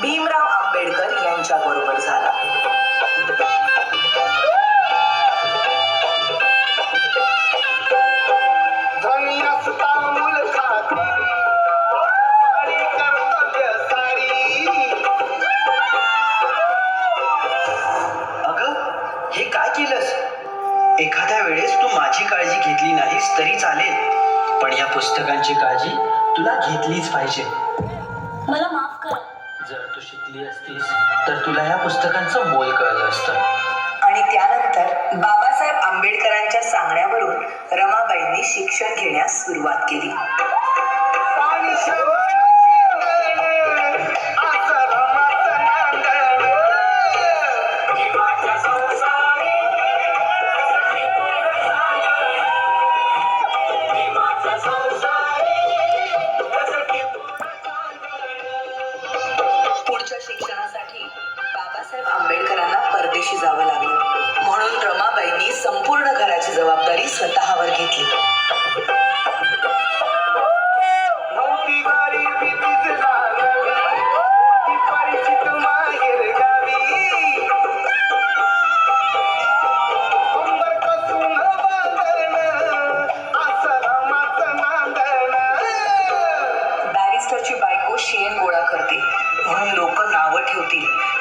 भीमराव आंबेडकर यांच्या बरोबर झाला हे काय केलंस? एखाद्या वेळेस तू माझी काळजी घेतली नाहीस तरी चालेल पण या पुस्तकांची काळजी तुला घेतलीच पाहिजे. मला माफ करा. जर तू शिकली असतीस तर तुला या पुस्तकांचं मोल कळलं असतं. आणि त्यानंतर बाबासाहेब आंबेडकरांच्या सांगण्यावरून रमाबाईंनी शिक्षण घेण्यास सुरुवात केली.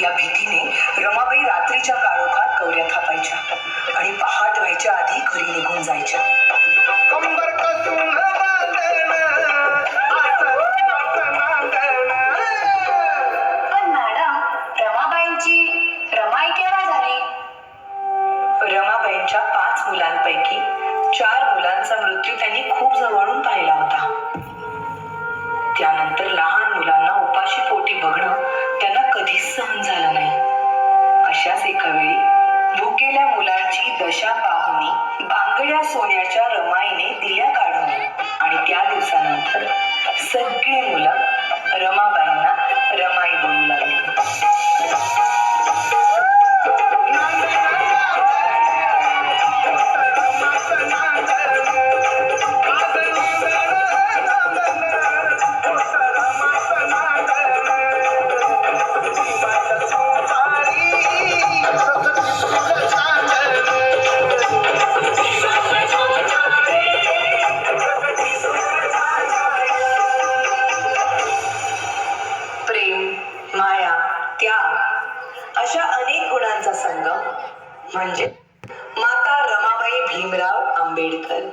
या भीतीने रमाबाई रात्रीच्या काळोखात गौऱ्या थापायच्या. आणि पहा व्हायच्या आधी घरी निघून जायच्या. पण मॅडम रमाबाईंची रमाई केव्हा झाली? रमाबाईंच्या पाच मुलांपैकी चार मुलांचा मृत्यू त्यांनी खूप जवळून पाहिला होता. त्यानंतर लहान मुलांना उपाशी पोटी बघणं म्हणजे माता रमाबाई भीमराव आंबेडकर.